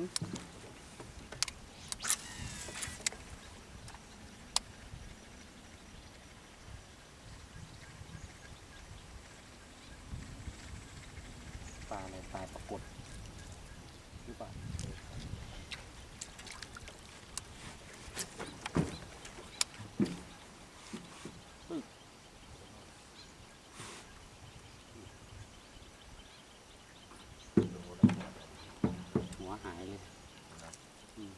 ปลาอะไรปลาปรากฏหรือเปล่าปึ๊กหัวหายเลยอืม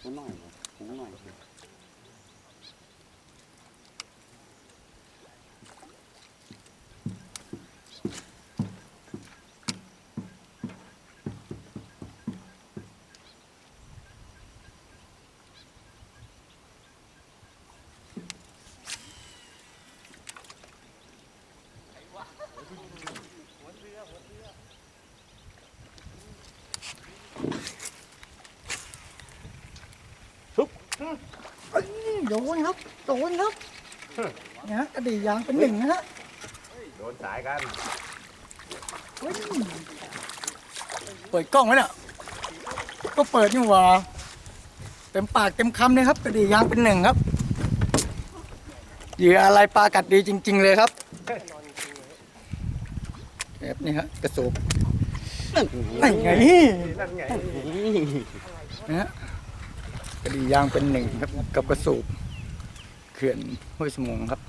หัวหน่อยเหรอหัวหน่อย โดนครับ โดนครับนะฮะกระดี่ยางเป็นหนึ่งนะฮะโดนสายกันเฮ้ยเปิดกล้องไว้เนี่ยก็เปิดนี่หว่าเต็มปากเต็มคำเลยครับกระดี่ยางเป็นหนึ่งครับเหยื่ออะไรปลากัดดีจริง ๆ เลยครับแบบนี้ฮะกระสูบนั่นไงนั่นไงนะฮะกระดี่ยางเป็นหนึ่งครับกับกระสูบ เขื่อนห้วยสมงครับ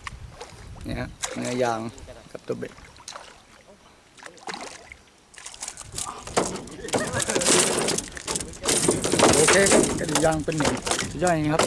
เนี่ยเนื้อยางกับตัวเบ็ดโอเคครับกระดิ่งยางเป็นหนึ่งย่อยครับ